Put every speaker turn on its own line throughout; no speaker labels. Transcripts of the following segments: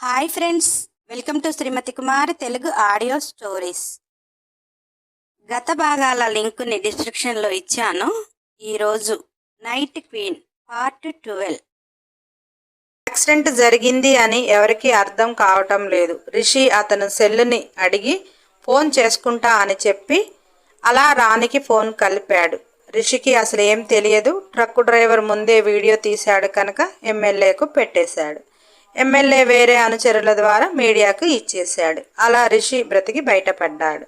Hi friends welcome to Srimathi Kumar Telugu audio stories. గత భాగాల లింకుని డిస్క్రిప్షన్లో ఇచ్చాను. ఈరోజు night queen part twelve.
Accident జరిగింది అని ఎవరికీ అర్థం కావటం లేదు. రిషి అతను సెల్లుని అడిగి ఫోన్ చేసుకుంటా అని చెప్పి అలా రానికి ఫోన్ కలిపాడు. రిషికి అసలు ఏం తెలియదు. ట్రక్ డ్రైవర్ ముందే వీడియో తీశాడు కనుక ఎమ్మెల్యేకు పెట్టేశాడు. ఎమ్మెల్యే వేరే అనుచరుల ద్వారా మీడియాకు ఇచ్చేశాడు. అలా రిషి బ్రతికి బయటపడ్డాడు.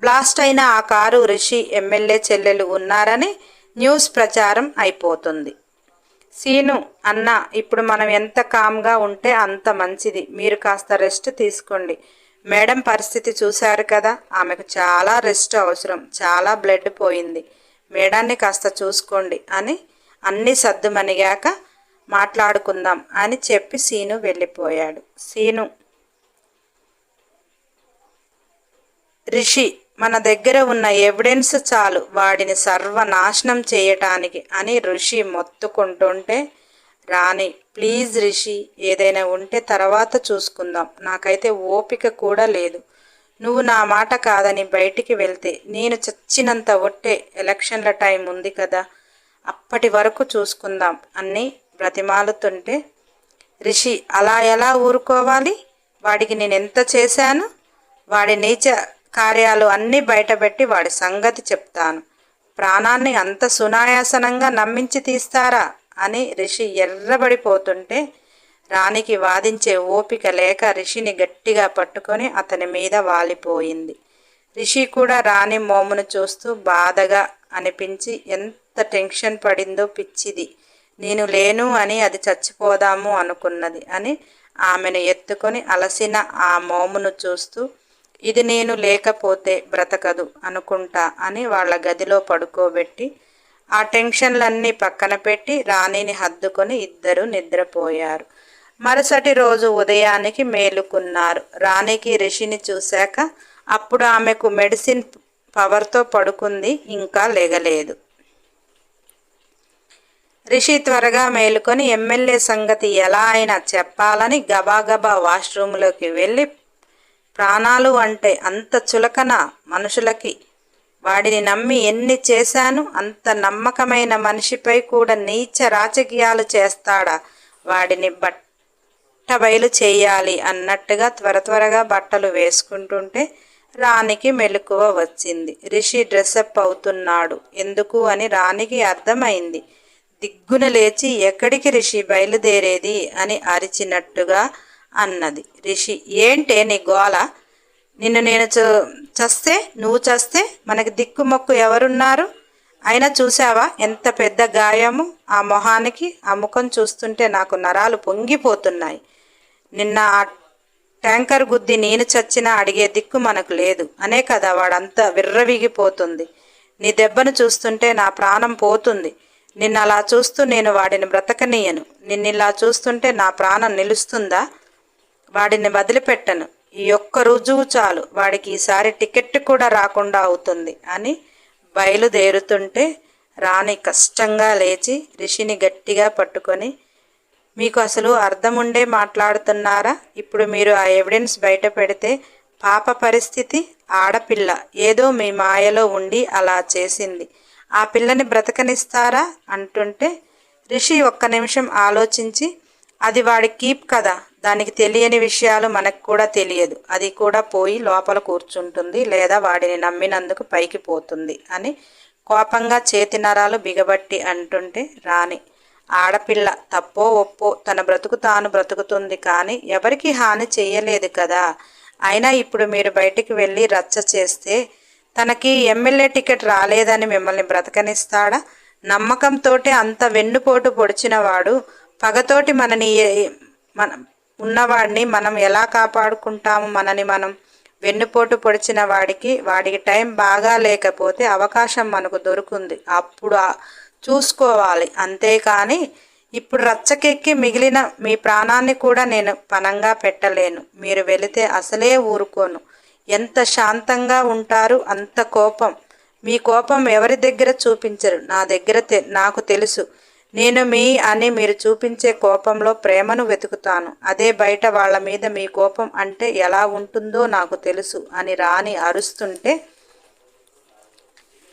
బ్లాస్ట్ అయిన ఆ కారు రిషి ఎమ్మెల్యే చెల్లెలు ఉన్నారని న్యూస్ ప్రచారం అయిపోతుంది. సీను అన్న ఇప్పుడు మనం ఎంత కామ్గా ఉంటే అంత మంచిది. మీరు కాస్త రెస్ట్ తీసుకోండి. మేడం పరిస్థితి చూశారు కదా. ఆమెకు చాలా రెస్ట్ అవసరం. చాలా బ్లడ్ పోయింది. మేడాన్ని కాస్త చూసుకోండి అని అన్ని సర్దుమణిగాక మాట్లాడుకుందాం అని చెప్పి సీను వెళ్ళిపోయాడు. సీను రిషి మన దగ్గర ఉన్న ఎవిడెన్స్ చాలు వాడిని సర్వనాశనం చేయటానికి అని ఋషి మొత్తుకుంటుంటే రాణి ప్లీజ్ రిషి ఏదైనా ఉంటే తర్వాత చూసుకుందాం. నాకైతే ఓపిక కూడా లేదు. నువ్వు నా మాట కాదని బయటికి వెళ్తే నేను చచ్చినంత ఒట్టే ఎలక్షన్ల టైం ఉంది కదా అప్పటి వరకు చూసుకుందాం అని బ్రతిమాలుతుంటే రిషి అలా ఎలా ఊరుకోవాలి? వాడికి నేను ఎంత చేశాను? వాడి నీచ కార్యాలు అన్నీ బయటపెట్టి వాడి సంగతి చెప్తాను. ప్రాణాన్ని అంత సునాయాసనంగా నమ్మించి తీస్తారా? అని రిషి ఎర్రబడిపోతుంటే రాణికి వాదించే ఓపిక లేక రిషిని గట్టిగా పట్టుకొని అతని మీద వాలిపోయింది. రిషి కూడా రాణి మోమును చూస్తూ బాధగా అనిపించి ఎంత టెన్షన్ పడిందో పిచ్చిది. నేను లేను అని అది చచ్చిపోదాము అనుకున్నది అని ఆమెను ఎత్తుకొని అలసిన ఆ మోమును చూస్తూ ఇది నేను లేకపోతే బ్రతకదు అనుకుంటా అని వాళ్ళ గదిలో పడుకోబెట్టి ఆ టెన్షన్లన్నీ పక్కన పెట్టి రాణిని హద్దుకొని ఇద్దరు నిద్రపోయారు. మరుసటి రోజు ఉదయానికి మేలుకున్నారు. రాణికి రిషిని చూశాక అప్పుడు ఆమెకు మెడిసిన్ పవర్తో పడుకుంది ఇంకా లేగలేదు. రిషి త్వరగా మేలుకొని ఎమ్మెల్యే సంగతి ఎలా అయినా చెప్పాలని గబాగబా వాష్రూమ్లోకి వెళ్ళి ప్రాణాలు అంటే అంత చులకన మనుషులకి. వాడిని నమ్మి ఎన్ని చేశాను అంత నమ్మకమైన మనిషిపై కూడా నీచ రాజకీయాలు చేస్తాడా? వాడిని బట్ట బయలు చేయాలి అన్నట్టుగా త్వర త్వరగా బట్టలు వేసుకుంటుంటే రాణికి మెలకువ వచ్చింది. రిషి డ్రెస్అప్ అవుతున్నాడు. ఎందుకు అని రాణికి అర్థమైంది. దిగ్గున లేచి ఎక్కడికి రిషి బయలుదేరేది అని అరిచినట్టుగా అన్నది. రిషి ఏంటే నీ గోల? నిన్ను నేను చస్తే నువ్వు చస్తే మనకి దిక్కుమొక్కు ఎవరున్నారు? అయినా చూసావా ఎంత పెద్ద గాయము? ఆ మొహానికి ఆ ముఖం చూస్తుంటే నాకు నరాలు పొంగిపోతున్నాయి. నిన్న ఆ ట్యాంకర్ గుద్ది నేను చచ్చినా అడిగే దిక్కు మనకు లేదు. అనే కదా వాడంతా విర్రవిగిపోతుంది. నీ దెబ్బను చూస్తుంటే నా ప్రాణం పోతుంది. నిన్న అలా చూస్తూ నేను వాడిని బ్రతకనీయను. నిన్ను ఇలా చూస్తుంటే నా ప్రాణం నిలుస్తుందా? వాడిని వదిలిపెట్టను. ఈ ఒక్క రుజువు చాలు. వాడికి ఈసారి టికెట్ కూడా రాకుండా అవుతుంది అని బయలుదేరుతుంటే రాణి కష్టంగా లేచి రిషిని గట్టిగా పట్టుకొని మీకు అసలు అర్థముండే మాట్లాడుతున్నారా? ఇప్పుడు మీరు ఆ ఎవిడెన్స్ బయట పెడితే పాప పరిస్థితి ఆడపిల్ల. ఏదో మీ మాయలో ఉండి అలా చేసింది. ఆ పిల్లని బ్రతకనిస్తారా? అంటుంటే రిషి ఒక్క నిమిషం ఆలోచించి అది వాడి కీప్ కదా దానికి తెలియని విషయాలు మనకు కూడా తెలియదు. అది కూడా పోయి లోపల కూర్చుంటుంది లేదా వాడిని నమ్మినందుకు పైకి పోతుంది అని కోపంగా చేతి నరాలు బిగబట్టి అంటుంటే రాణి ఆడపిల్ల తప్పో ఒప్పో తన బ్రతుకు తాను బ్రతుకుతుంది కానీ ఎవరికి హాని చేయలేదు కదా. అయినా ఇప్పుడు మీరు బయటికి వెళ్ళి రచ్చ చేస్తే తనకి ఎమ్మెల్యే టికెట్ రాలేదని మిమ్మల్ని బ్రతకనిస్తాడా? నమ్మకంతో అంత వెన్నుపోటు పొడిచినవాడు పగతోటి మనని మన ఉన్నవాడిని మనం ఎలా కాపాడుకుంటాము? మనని మనం వెన్నుపోటు పొడిచిన వాడికి వాడికి టైం బాగా లేకపోతే అవకాశం మనకు దొరుకుంది. అప్పుడు చూసుకోవాలి. అంతేకాని ఇప్పుడు రచ్చకెక్కి మిగిలిన మీ ప్రాణాన్ని కూడా నేను పనంగా పెట్టలేను. మీరు వెళితే అసలే ఊరుకోను. ఎంత శాంతంగా ఉంటారు అంత కోపం. మీ కోపం ఎవరి దగ్గర చూపించరు? నా దగ్గర నాకు తెలుసు. నేను మీ అని మీరు చూపించే కోపంలో ప్రేమను వెతుకుతాను. అదే బయట వాళ్ళ మీద మీ కోపం అంటే ఎలా ఉంటుందో నాకు తెలుసు అని రాణి అరుస్తుంటే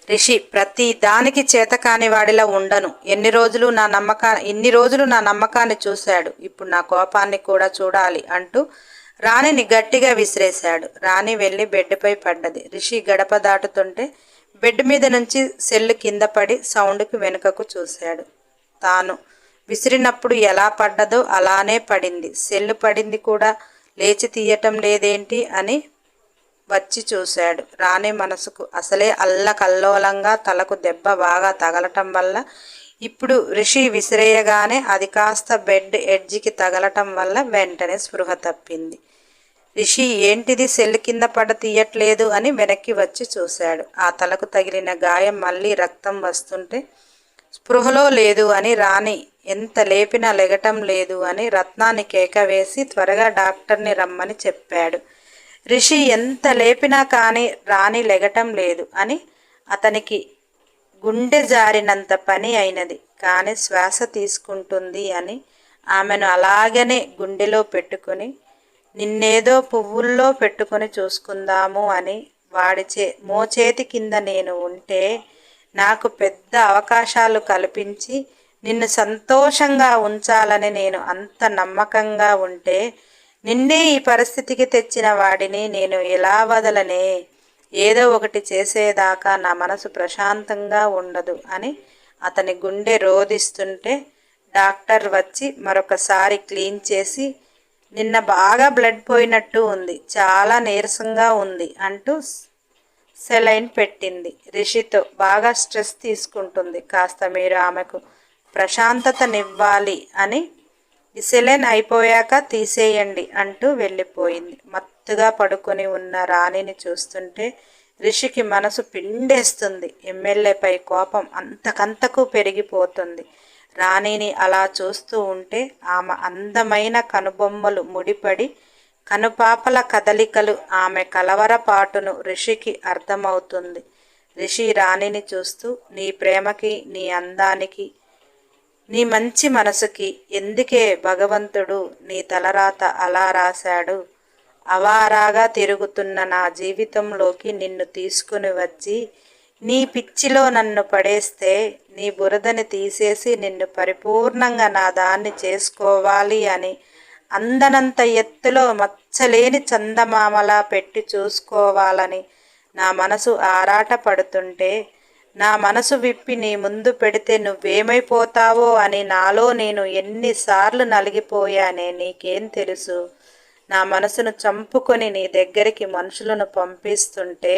రిషి ప్రతి దానికి చేతకాని వాడిలా ఉండను. ఎన్ని రోజులు నా నమ్మకా ఇన్ని రోజులు నా నమ్మకాన్ని చూశాడు. ఇప్పుడు నా కోపాన్ని కూడా చూడాలి అంటూ రాణిని గట్టిగా విసిరేశాడు. రాణి వెళ్ళి బెడ్పై పడ్డది. రిషి గడప దాటుతుంటే బెడ్ మీద నుంచి సెల్లు కింద పడి సౌండ్కి వెనుకకు చూశాడు. తాను విసిరినప్పుడు ఎలా పడ్డదో అలానే పడింది. సెల్లు పడింది కూడా లేచి తీయటం లేదేంటి అని వచ్చి చూశాడు. రాణి మనసుకు అసలే అల్లకల్లోలంగా తలకు దెబ్బ బాగా తగలటం వల్ల ఇప్పుడు రిషి విసిరేయగానే అది కాస్త బెడ్ ఎడ్జికి తగలటం వల్ల వెంటనే స్పృహ తప్పింది. రిషి ఏంటిది సెల్ కింద పడ తీయట్లేదు అని వెనక్కి వచ్చి చూశాడు. ఆ తలకు తగిలిన గాయం మళ్ళీ రక్తం వస్తుంటే స్పృహలో లేదు అని రాణి ఎంత లేపినా లెగటం లేదు అని రత్నాన్ని కేక వేసి త్వరగా డాక్టర్ని రమ్మని చెప్పాడు. రిషి ఎంత లేపినా కానీ రాణి లెగటం లేదు అని అతనికి గుండె జారినంత పని అయినది కానీ శ్వాస తీసుకుంటుంది అని ఆమెను అలాగనే గుండెలో పెట్టుకుని నిన్నేదో పువ్వుల్లో పెట్టుకొని చూసుకుందాము అని వాడి చే మోచేతి కింద నేను ఉంటే నాకు పెద్ద అవకాశాలు కల్పించి నిన్ను సంతోషంగా ఉంచాలని నేను అంత నమ్మకంగా ఉంటే నిన్నే ఈ పరిస్థితికి తెచ్చిన వాడిని నేను ఎలా వదలనే? ఏదో ఒకటి చేసేదాకా నా మనసు ప్రశాంతంగా ఉండదు అని అతని గుండె రోధిస్తుంటే డాక్టర్ వచ్చి మరొకసారి క్లీన్ చేసి నిన్న బాగా బ్లడ్ పోయినట్టు ఉంది. చాలా నీరసంగా ఉంది అంటూ సెలైన్ పెట్టింది. రిషితో బాగా స్ట్రెస్ తీసుకుంటుంది. కాస్త మీరు ఆమెకు ప్రశాంతతనివ్వాలి అని సెలైన్ అయిపోయాక తీసేయండి అంటూ వెళ్ళిపోయింది. మత్తుగా పడుకొని ఉన్న రాణిని చూస్తుంటే రిషికి మనసు పిండేస్తుంది. ఎమ్మెల్యేపై కోపం అంతకంతకు పెరిగిపోతుంది. రాణిని అలా చూస్తూ ఉంటే ఆమె అందమైన కనుబొమ్మలు ముడిపడి కనుపాపల కదలికలు ఆమె కలవరపాటును రిషికి అర్థమవుతుంది. రిషి రాణిని చూస్తూ నీ ప్రేమకి నీ అందానికి నీ మంచి మనసుకి ఎందుకే భగవంతుడు నీ తలరాత అలా రాశాడు? అవారాగా తిరుగుతున్న నా జీవితంలోకి నిన్ను తీసుకుని వచ్చి నీ పిచ్చిలో నన్ను పడేస్తే నీ బురదని తీసేసి నిన్ను పరిపూర్ణంగా నా దాన్ని చేసుకోవాలి అని అందనంత ఎత్తులో మచ్చలేని చందమామలా పెట్టి చూసుకోవాలని నా మనసు ఆరాట పడుతుంటే నా మనసు విప్పి నీ ముందు పెడితే నువ్వేమైపోతావో అని నాలో నేను ఎన్నిసార్లు నలిగిపోయానే నీకేం తెలుసు? నా మనసును చంపుకొని నీ దగ్గరికి మనుషులను పంపిస్తుంటే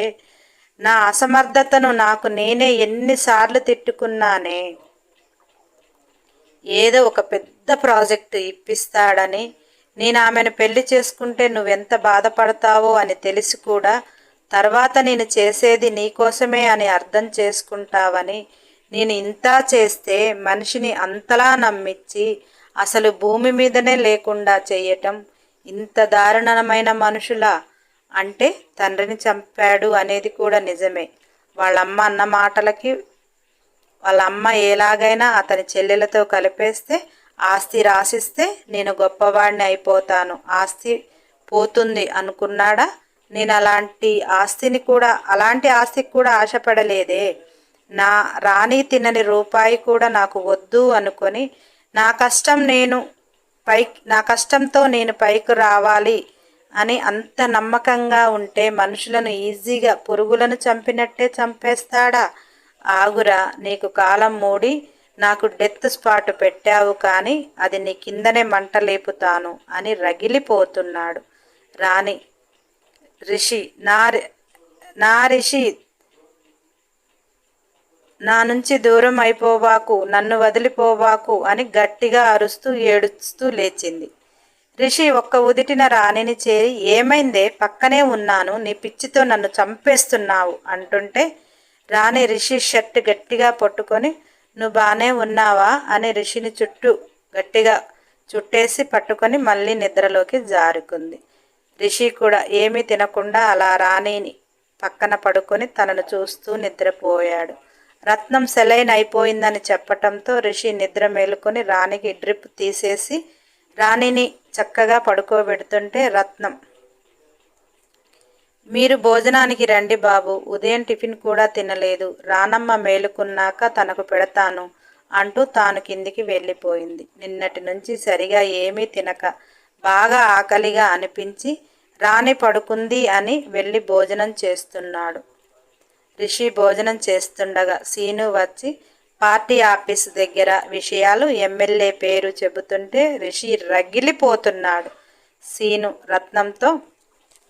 నా అసమర్థతను నాకు నేనే ఎన్నిసార్లు తిట్టుకున్నానే. ఏదో ఒక పెద్ద ప్రాజెక్టు ఇప్పిస్తాడని నేను ఆమెను పెళ్ళి చేసుకుంటే నువ్వెంత బాధపడతావో అని తెలిసి కూడా తర్వాత నేను చేసేది నీకోసమే అని అర్థం చేసుకుంటావని నేను ఇంత చేస్తే మనిషిని అంతలా నమ్మించి అసలు భూమి మీదనే లేకుండా చేయటం ఇంత దారుణమైన మనుషుల? అంటే తండ్రిని చంపాడు అనేది కూడా నిజమే. వాళ్ళమ్మ అన్న మాటలకి వాళ్ళ అమ్మ ఎలాగైనా అతని చెల్లెలతో కలిపేస్తే ఆస్తి రాసిస్తే నేను గొప్పవాడిని అయిపోతాను. ఆస్తి పోతుంది అనుకున్నాడా? నేను అలాంటి ఆస్తిని కూడా అలాంటి ఆస్తికి కూడా ఆశపడలేదే. నా రాణి తినని రూపాయి కూడా నాకు వద్దు అనుకొని నా కష్టం నేను పై నా కష్టంతో నేను పైకి రావాలి అని అంత నమ్మకంగా ఉంటే మనుషులను ఈజీగా పురుగులను చంపినట్టే చంపేస్తాడా? ఆగురా నీకు కాలం మూడి నాకు డెత్ స్పాట్ పెట్టావు కానీ అది నీ కిందనే మంట లేపుతాను అని రగిలిపోతున్నాడు. రాణి రిషి నా రి- నా రిషి నా నుంచి దూరం అయిపోవాకు నన్ను వదిలిపోవాకు అని గట్టిగా అరుస్తూ ఏడుస్తూ లేచింది. రిషి ఒక్క ఉదిటిన రాణిని చేరి ఏమైందే? పక్కనే ఉన్నాను. నీ పిచ్చితో నన్ను చంపేస్తున్నావు అంటుంటే రాణి రిషి షర్ట్ గట్టిగా పట్టుకొని నువ్వు బాగానే ఉన్నావా? అని రిషిని చుట్టూ గట్టిగా చుట్టేసి పట్టుకొని మళ్ళీ నిద్రలోకి జారుకుంది. రిషి కూడా ఏమీ తినకుండా అలా రాణిని పక్కన పడుకొని తనను చూస్తూ నిద్రపోయాడు. రత్నం సెలైన్ అయిపోయిందని చెప్పటంతో రిషి నిద్ర మేలుకొని రాణికి డ్రిప్ తీసేసి రాణిని చక్కగా పడుకోబెడుతుంటే రత్నం. మీరు భోజనానికి రండి బాబు ఉదయం టిఫిన్ కూడా తినలేదు. రానమ్మ మేలుకున్నాక తనకు పెడతాను అంటూ తాను కిందికి వెళ్ళిపోయింది. నిన్నటి నుంచి సరిగా ఏమీ తినక బాగా ఆకలిగా అనిపించి రాణి పడుకుంది అని వెళ్ళి భోజనం చేస్తున్నాడు. రిషి భోజనం చేస్తుండగా సీను వచ్చి పార్టీ ఆఫీస్ దగ్గర విషయాలు ఎమ్మెల్యే పేరు చెబుతుంటే రిషి రగిలిపోతున్నాడు. సీను రత్నంతో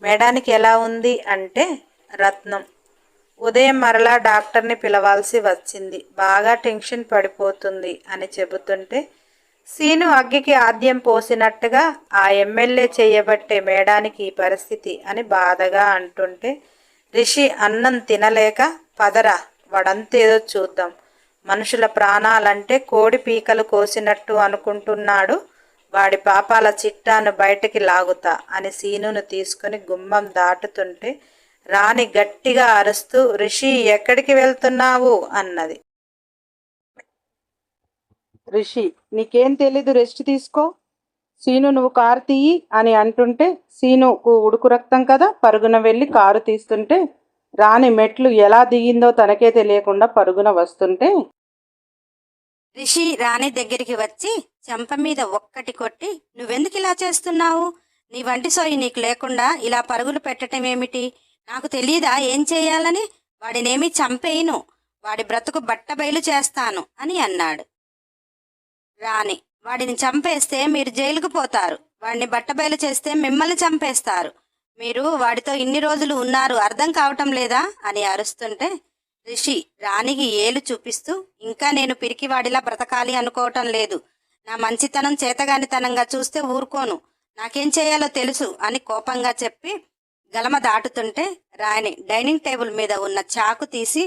మేడానికి ఎలా ఉంది? అంటే రత్నం. ఉదయం మరలా డాక్టర్ని పిలవాల్సి వచ్చింది. బాగా టెన్షన్ పడిపోతుంది అని చెబుతుంటే సీను అగ్గికి ఆద్యం పోసినట్టుగా ఆ ఎమ్మెల్యే చేయబట్టే మేడానికి ఈ పరిస్థితి అని బాధగా అంటుంటే రిషి అన్నం తినలేక పదరా వడంతేదో చూద్దాం. మనుషుల ప్రాణాలంటే కోడి పీకలు కోసినట్టు అనుకుంటున్నాడు. వాడి పాపాల చిట్టాను బయటికి లాగుతా అని సీనును తీసుకుని గుమ్మం దాటుతుంటే రాణి గట్టిగా అరుస్తూ రిషి ఎక్కడికి వెళ్తున్నావు? అన్నది.
రిషి నీకేం తెలీదు రెస్ట్ తీసుకో. సీను నువ్వు కారు తీయి అని అంటుంటే సీనుకు ఉడుకు రక్తం కదా పరుగున వెళ్ళి కారు తీస్తుంటే రాణి మెట్లు ఎలా దిగిందో తనకే తెలియకుండా పరుగున వస్తుంటే
రిషి రాణి దగ్గరికి వచ్చి చెంప మీద ఒక్కటి కొట్టి నువ్వెందుకు ఇలా చేస్తున్నావు? నీ వంటి సోయి నీకు లేకుండా ఇలా పరుగులు పెట్టడం ఏమిటి? నాకు తెలియదా ఏం చేయాలని? వాడినేమి చంపేయను. వాడి బ్రతుకు బట్టబయలు చేస్తాను అని అన్నాడు. రాణి వాడిని చంపేస్తే మీరు జైలుకు పోతారు. వాడిని బట్టబయలు చేస్తే మిమ్మల్ని చంపేస్తారు. మీరు వాడితో ఇన్ని రోజులు ఉన్నారు అర్థం కావటం లేదా? అని అరుస్తుంటే రిషి రాణికి ఏలు చూపిస్తూ ఇంకా నేను పిరికివాడిలా బ్రతకాలి అనుకోవటం లేదు. నా మంచితనం చేతగానితనంగా చూస్తే ఊరుకోను. నాకేం చేయాలో తెలుసు అని కోపంగా చెప్పి గలమ దాటుతుంటే రాణి డైనింగ్ టేబుల్ మీద ఉన్న చాకు తీసి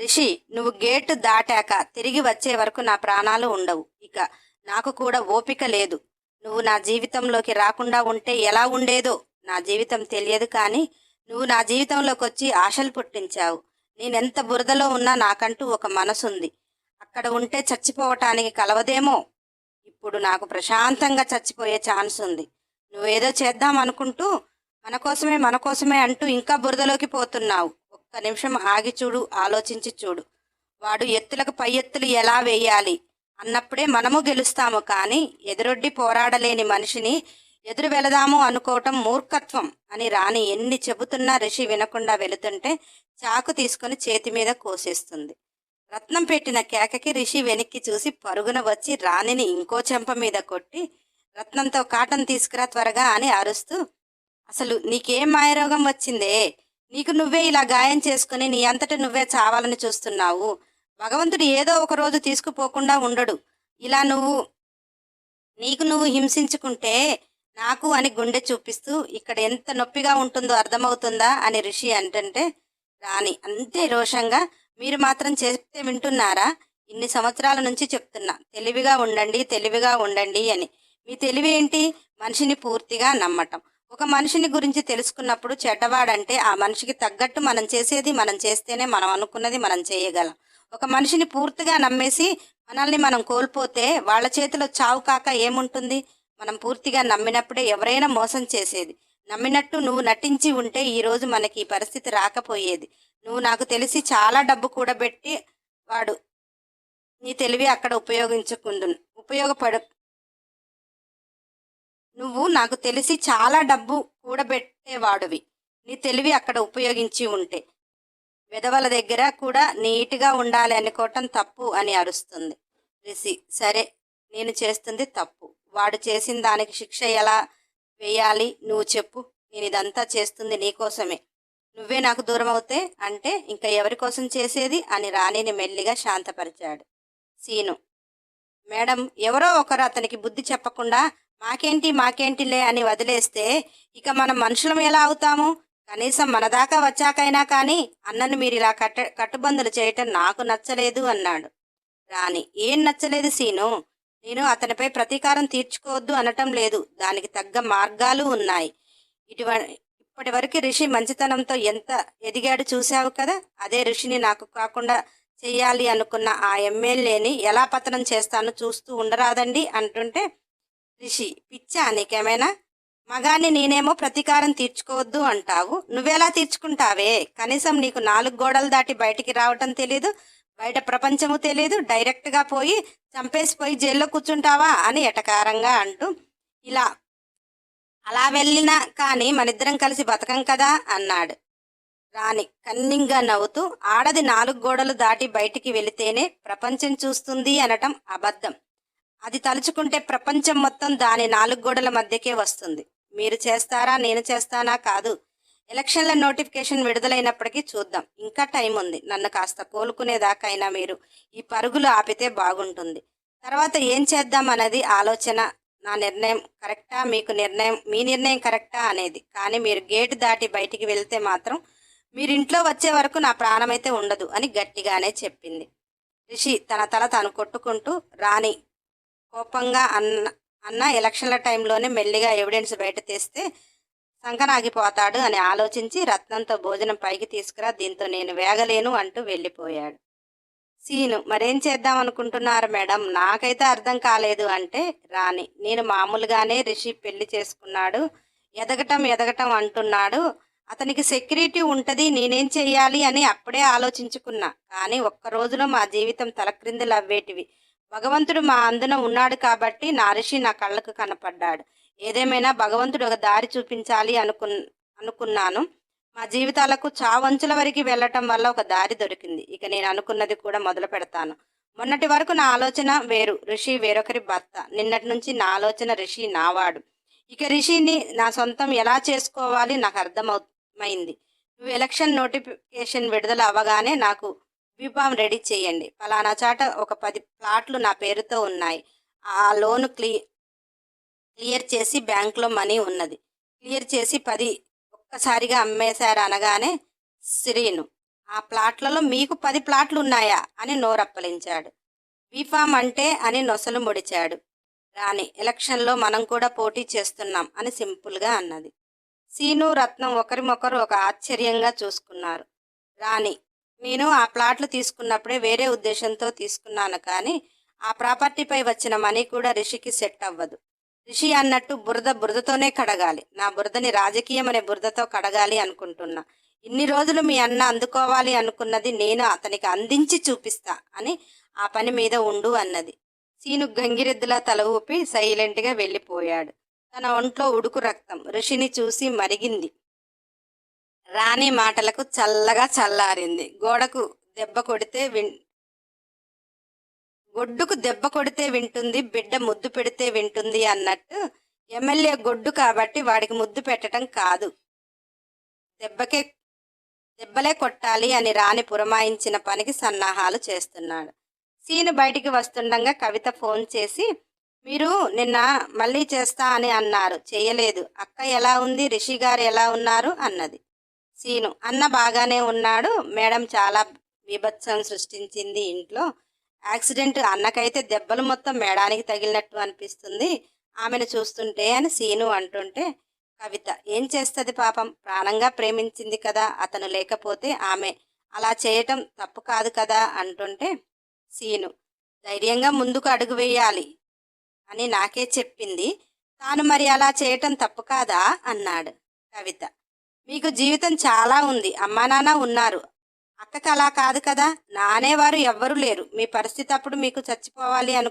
రిషి నువ్వు గేటు దాటాక తిరిగి వచ్చే వరకు నా ప్రాణాలు ఉండవు. ఇక నాకు కూడా ఓపిక లేదు. నువ్వు నా జీవితంలోకి రాకుండా ఉంటే ఎలా ఉండేదో నా జీవితం తెలియదు కానీ నువ్వు నా జీవితంలోకి వచ్చి ఆశలు పుట్టించావు. నేనెంత బురదలో ఉన్నా నాకంటూ ఒక మనసుంది. అక్కడ ఉంటే చచ్చిపోవటానికి కలవదేమో? ఇప్పుడు నాకు ప్రశాంతంగా చచ్చిపోయే ఛాన్స్ ఉంది నువ్వేదో చేద్దాం అనుకుంటూ మన కోసమే మన కోసమే అంటూ ఇంకా బురదలోకి పోతున్నావు. ఒక్క నిమిషం ఆగి చూడు ఆలోచించి చూడు. వాడు ఎత్తులకు పై ఎత్తులు ఎలా వేయాలి? అన్నప్పుడే మనము గెలుస్తాము కానీ ఎదురొడ్డి పోరాడలేని మనిషిని ఎదురు వెళదాము అనుకోవటం మూర్ఖత్వం అని రాణి ఎన్ని చెబుతున్నా రిషి వినకుండా వెళుతుంటే చాకు తీసుకుని చేతి మీద కోసేస్తుంది. రత్నం పెట్టిన కేకకి రిషి వెనక్కి చూసి పరుగున వచ్చి రాణిని ఇంకో చెంప మీద కొట్టి రత్నంతో కాటన్ తీసుకురా త్వరగా అని అరుస్తూ అసలు నీకేం మాయరోగం వచ్చిందే? నీకు నువ్వే ఇలా గాయం చేసుకుని నీ అంతట నువ్వే చావాలని చూస్తున్నావు. భగవంతుడు ఏదో ఒక రోజు తీసుకుపోకుండా ఉండడు. ఇలా నువ్వు నీకు నువ్వు హింసించుకుంటే నాకు అని గుండె చూపిస్తూ ఇక్కడ ఎంత నొప్పిగా ఉంటుందో అర్థమవుతుందా అని ఋషి అంటుంటే రాణి అంతే రోషంగా మీరు మాత్రం చెప్తే వింటున్నారా? ఇన్ని సంవత్సరాల నుంచి చెప్తున్నా. తెలివిగా ఉండండి తెలివిగా ఉండండి అని. మీ తెలివి ఏంటి? మనిషిని పూర్తిగా నమ్మటం. ఒక మనిషిని గురించి తెలుసుకున్నప్పుడు చెడ్డవాడంటే ఆ మనిషికి తగ్గట్టు మనం చేసేది మనం చేస్తేనే మనం అనుకున్నది మనం చేయగలం. ఒక మనిషిని పూర్తిగా నమ్మేసి మనల్ని మనం కోల్పోతే వాళ్ళ చేతిలో చావు కాక ఏముంటుంది? మనం పూర్తిగా నమ్మినప్పుడే ఎవరైనా మోసం చేసేది. నమ్మినట్టు నువ్వు నటించి ఉంటే ఈరోజు మనకి ఈ పరిస్థితి రాకపోయేది. నువ్వు నాకు తెలిసి చాలా డబ్బు కూడబెట్టి వాడు నీ తెలివి అక్కడ ఉపయోగించుకుందు ఉపయోగపడు నువ్వు నాకు తెలిసి చాలా డబ్బు కూడబెట్టేవాడివి నీ తెలివి అక్కడ ఉపయోగించి ఉంటే. విధవల దగ్గర కూడా నీట్గా ఉండాలి అనుకోవటం తప్పు అని అరుస్తుంది. రిషి సరే నేను చేస్తుంది తప్పు. వాడు చేసిన దానికి శిక్ష ఎలా వేయాలి? నువ్వు చెప్పు. నేను ఇదంతా చేస్తుంది నీకోసమే నువ్వే నాకు దూరం అవుతే అంటే ఇంకా ఎవరి కోసం చేసేది? అని రాణిని మెల్లిగా శాంతపరిచాడు. సీను. మేడం ఎవరో ఒకరు అతనికి బుద్ధి చెప్పకుండా మాకేంటి మాకేంటిలే అని వదిలేస్తే ఇక మనం మనుషులం ఎలా అవుతాము? కనీసం మన దాకా వచ్చాకైనా కానీ అన్నను మీరు ఇలా కట్ట కట్టుబందులు చేయటం నాకు నచ్చలేదు అన్నాడు రాణి. ఏం నచ్చలేదు సీను? నేను అతనిపై ప్రతీకారం తీర్చుకోవద్దు అనటం లేదు. దానికి తగ్గ మార్గాలు ఉన్నాయి. ఇటువ ఇప్పటి వరకు ఋషి మంచితనంతో ఎంత ఎదిగాడు చూశావు కదా? అదే ఋషిని నాకు కాకుండా చెయ్యాలి అనుకున్న ఆ ఎమ్మెల్యేని ఎలా పతనం చేస్తానో చూస్తూ ఉండరాదండి అంటుంటే రిషి పిచ్చా నీకేమైనా? మగాన్ని నేనేమో ప్రతీకారం తీర్చుకోవద్దు అంటావు. నువ్వెలా తీర్చుకుంటావే? కనీసం నీకు నాలుగు గోడలు దాటి బయటికి రావటం తెలీదు. బయట ప్రపంచము తెలియదు డైరెక్ట్గా పోయి చంపేసి పోయి జైల్లో కూర్చుంటావా అని ఎటకారంగా అంటూ ఇలా అలా వెళ్ళినా కానీ మనిద్దరం కలిసి బతకం కదా అన్నాడు. రాణి కన్నింగా నవ్వుతూ ఆడది నాలుగు గోడలు దాటి బయటికి వెళితేనే ప్రపంచం చూస్తుంది అనటం అబద్ధం. అది తలుచుకుంటే ప్రపంచం మొత్తం దాని నాలుగు గోడల మధ్యకే వస్తుంది. మీరు చేస్తారా నేను చేస్తానా కాదు. ఎలక్షన్ల నోటిఫికేషన్ విడుదలైనప్పటికీ చూద్దాం. ఇంకా టైం ఉంది. నన్ను కాస్త కోలుకునేదాకైనా మీరు ఈ పరుగులు ఆపితే బాగుంటుంది. తర్వాత ఏం చేద్దాం అన్నది ఆలోచన. నా నిర్ణయం కరెక్టా? మీకు నిర్ణయం మీ నిర్ణయం కరెక్టా అనేది. కానీ మీరు గేటు దాటి బయటికి వెళ్తే మాత్రం మీరు ఇంట్లో వచ్చే వరకు నా ప్రాణమైతే ఉండదు అని గట్టిగానే చెప్పింది. రిషి తన తల తాను కొట్టుకుంటూ రాణి కోపంగా అన్న అన్న ఎలక్షన్ల టైంలోనే మెల్లిగా ఎవిడెన్స్ బయట తెస్తే సంకనాగిపోతాడు అని ఆలోచించి రత్నంతో భోజనం పైకి తీసుకురా దీంతో నేను వేగలేను అంటూ వెళ్ళిపోయాడు. సీను మరేం చేద్దాం అనుకుంటున్నారు మేడం? నాకైతే అర్థం కాలేదు అంటే రాణి నేను మామూలుగానే రిషి పెళ్ళి చేసుకున్నాడు ఎదగటం ఎదగటం అంటున్నాడు. అతనికి సెక్యూరిటీ ఉంటుంది నేనేం చెయ్యాలి అని అప్పుడే ఆలోచించుకున్నా. కానీ ఒక్క రోజులో మా జీవితం తలక్రిందులు అవ్వేటివి. భగవంతుడు మా అందున ఉన్నాడు కాబట్టి నా రిషి నా కళ్ళకు కనపడ్డాడు. ఏదేమైనా భగవంతుడు ఒక దారి చూపించాలి అనుకు అనుకున్నాను. మా జీవితాలకు చావంచుల వరకు వెళ్ళటం వల్ల ఒక దారి దొరికింది. ఇక నేను అనుకున్నది కూడా మొదలు పెడతాను. మొన్నటి వరకు నా ఆలోచన వేరు. ఋషి వేరొకరి భర్త. నిన్నటి నుంచి నా ఆలోచన ఋషి నావాడు. ఇక రిషిని నా సొంతం ఎలా చేసుకోవాలి నాకు అర్థమవుమైంది. నువ్వు ఎలక్షన్ నోటిఫికేషన్ విడుదల అవ్వగానే నాకు బీఫామ్ రెడీ చేయండి. ఫలానా చాట ఒక పది ప్లాట్లు నా పేరుతో ఉన్నాయి. ఆ లోన్ క్లీ క్లియర్ చేసి బ్యాంక్లో మనీ ఉన్నది. క్లియర్ చేసి పది ఒక్కసారిగా అమ్మేశారు అనగానే శ్రీను ఆ ప్లాట్లలో మీకు పది ప్లాట్లు ఉన్నాయా అని నోరప్పలించాడు. బీఫామ్ అంటే అని నొసలు ముడిచాడు. రాణి ఎలక్షన్లో మనం కూడా పోటీ చేస్తున్నాం అని సింపుల్గా అన్నది. సీను రత్నం ఒకరిమొకరు ఒక ఆశ్చర్యంగా చూసుకున్నారు. రాణి నేను ఆ ప్లాట్లు తీసుకున్నప్పుడే వేరే ఉద్దేశంతో తీసుకున్నాను కానీ ఆ ప్రాపర్టీపై వచ్చిన మనీ కూడా రిషికి సెట్ అవ్వదు. రిషి అన్నట్టు బురద బురదతోనే కడగాలి. నా బురదని రాజకీయం అనే బురదతో కడగాలి అనుకుంటున్నా. ఇన్ని రోజులు మీ అన్న అందుకోవాలి అనుకున్నది నేను అతనికి అందించి చూపిస్తా అని ఆ పని మీద ఉండు అన్నది. సీను గంగిరెద్దులా తల ఊపి సైలెంట్గా వెళ్ళిపోయాడు. తన ఒంట్లో ఉడుకు రక్తం. ఋషిని చూసి మరిగింది. రాణి మాటలకు చల్లగా చల్లారింది. గోడకు దెబ్బ కొడితే విన్ గొడ్డుకు దెబ్బ కొడితే వింటుంది బిడ్డ ముద్దు పెడితే వింటుంది అన్నట్టు ఎమ్మెల్యే గొడ్డు కాబట్టి వాడికి ముద్దు పెట్టడం కాదు. దెబ్బకే దెబ్బలే కొట్టాలి అని రాణి పురమాయించిన పనికి సన్నాహాలు చేస్తున్నాడు. సీను బయటికి వస్తుండగా కవిత ఫోన్ చేసి మీరు నిన్న మళ్ళీ చేస్తా అని అన్నారు. చేయలేదు. అక్క ఎలా ఉంది? రిషి గారు ఎలా ఉన్నారు? అన్నది. సీను అన్న బాగానే ఉన్నాడు. మేడం చాలా బీభత్సం సృష్టించింది ఇంట్లో. యాక్సిడెంట్ అన్నకైతే దెబ్బలు మొత్తం మేడానికి తగిలినట్టు అనిపిస్తుంది. ఆమెను చూస్తుంటే అని సీను అంటుంటే కవిత ఏం చేస్తుంది పాపం? ప్రాణంగా ప్రేమించింది కదా అతను లేకపోతే ఆమె అలా చేయటం తప్పు కాదు కదా అంటుంటే సీను. ధైర్యంగా ముందుకు అడుగు వేయాలి అని నాకే చెప్పింది. తాను మరి అలా చేయటం తప్పు కాదా? అన్నాడు కవిత. మీకు జీవితం చాలా ఉంది. అమ్మా నాన్న ఉన్నారు. అక్కకి అలా కాదు కదా? నానేవారు ఎవ్వరూ లేరు. మీ పరిస్థితి అప్పుడు మీకు చచ్చిపోవాలి అను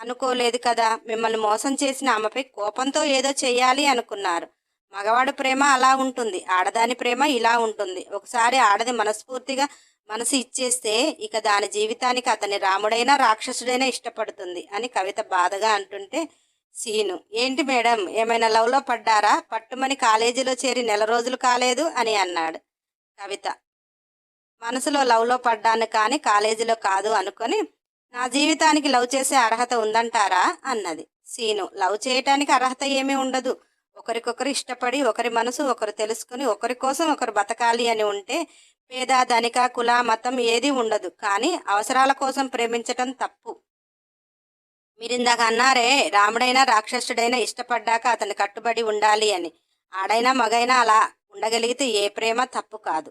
అనుకోలేదు కదా? మిమ్మల్ని మోసం చేసిన ఆమెపై కోపంతో ఏదో చేయాలి అనుకున్నారు. మగవాడు ప్రేమ అలా ఉంటుంది. ఆడదాని ప్రేమ ఇలా ఉంటుంది. ఒకసారి ఆడది మనస్ఫూర్తిగా మనసు ఇచ్చేస్తే ఇక దాని జీవితానికి అతని రాముడైనా రాక్షసుడైనా ఇష్టపడుతుంది అని కవిత బాధగా అంటుంటే సీను ఏంటి మేడం ఏమైనా లవ్లో పడ్డారా? పట్టుమని కాలేజీలో చేరి నెల రోజులు కాలేదు అని అన్నాడు కవిత. మనసులో లవ్లో పడ్డాను కానీ కాలేజీలో కాదు అనుకొని నా జీవితానికి లవ్ చేసే అర్హత ఉందంటారా? అన్నది. సీను లవ్ చేయటానికి అర్హత ఏమీ ఉండదు. ఒకరికొకరు ఇష్టపడి ఒకరి మనసు ఒకరు తెలుసుకుని ఒకరి కోసం ఒకరు బతకాలి అని ఉంటే పేద ధనిక కుల మతం ఏది ఉండదు. కానీ అవసరాల కోసం ప్రేమించటం తప్పు. మీరిందాక అన్నారే రాముడైనా రాక్షసుడైనా ఇష్టపడ్డాక అతను కట్టుబడి ఉండాలి అని. ఆడైనా మగైనా అలా ఉండగలిగితే ఏ ప్రేమ తప్పు కాదు.